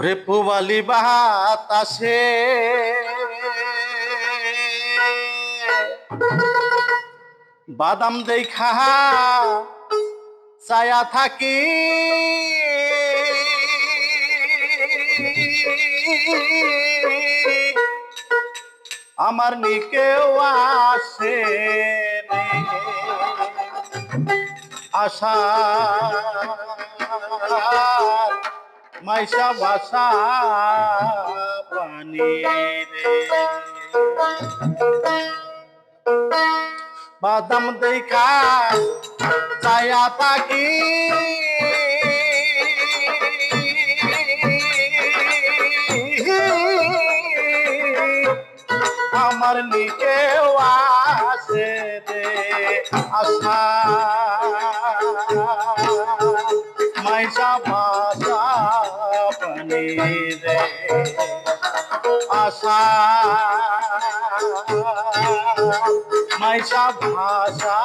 ওরে পুবালি বাতাসে। বাদাম দেখা ছায়া থাকি। আমার নিকেও আসে আশা মাইশা ভাষা পানি বাদাম দেখা ছায়া থাকি আমার নিকেও আসে রে আশা। মাইশা ভাষা আশা। মাইশা ভাষা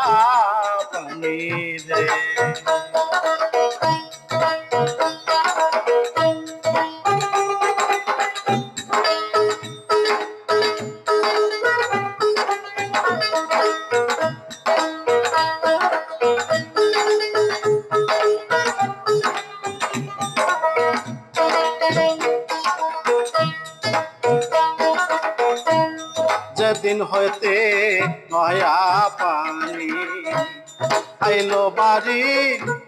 পানি রে যেদিন হইতে নয়া পানি আইলো বাড়ি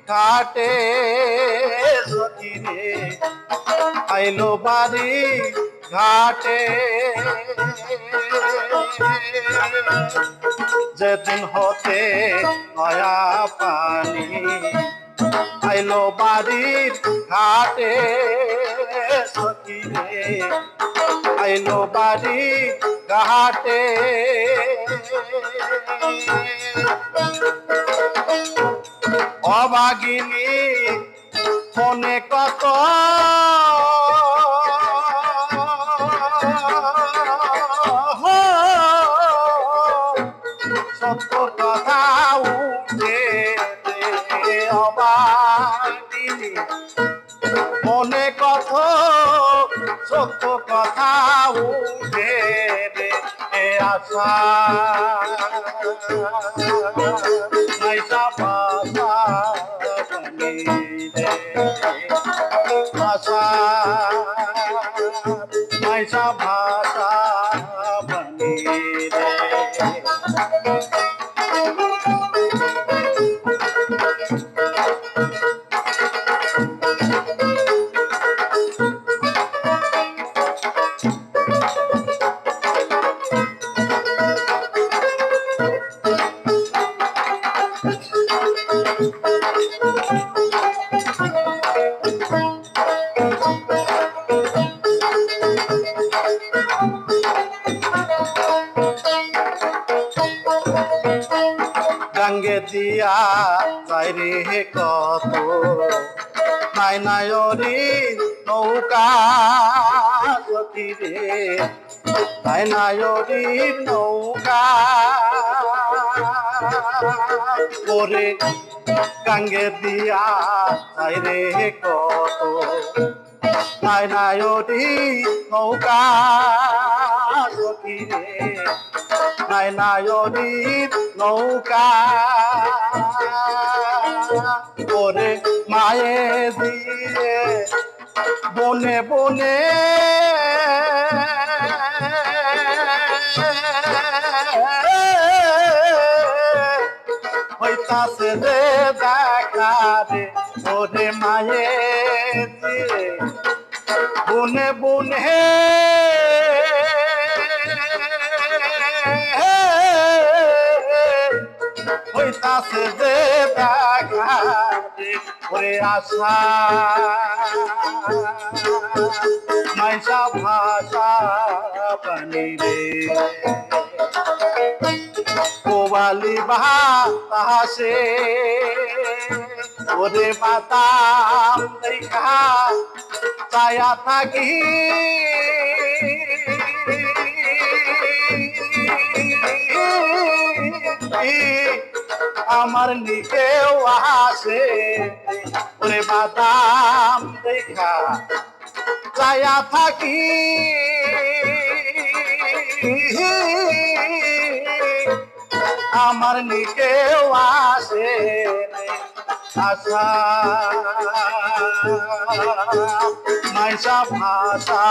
ঘাটে সখী রে আইলো বাড়ি ঘাটে। যেদিন হতে নয়া পানি আইলো বাড়ির ঘাটে সখী রে আইলো বাড়ি ঘাটে অবাগিনী ফোনে কত? সত্য কথা উঠে রে আশা নাইসা পাশা বনি রে আশা গাঙ্গে দিয়া যাই রে কত? নাই নায়রি নৌকা সখী রে। নাই নায়রি নৌকা ওরে গাঙ্গে দিয়া যাই রে কত? নাই নায়রি নৌকা সখী রে। নাই নায়নীর নৌকা। ওরে মায়ে দিয়ে বনে বনে হইতাছে রে দেখা রে, ওরে মায়ে দিয়ে বনে বনে হইতাছে যে রে ওরে আশা। মাইসা ভাষা পানি রে। কোবালি বাতাসে ওরে বাতাম দেখা। ছায়া থাকি আমার নিকেও আসে। ওরে বাদাম দেখা চায়া থাকি। আমার নিকেও আসে আশা। মাইসা ভাষা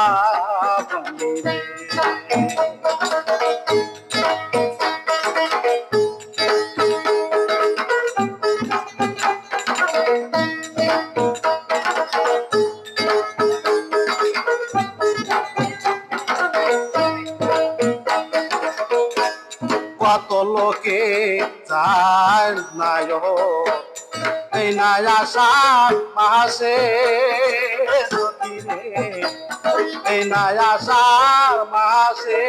যায় নায় এই নায়া সাত মাসে এই নায়া সাত মাসে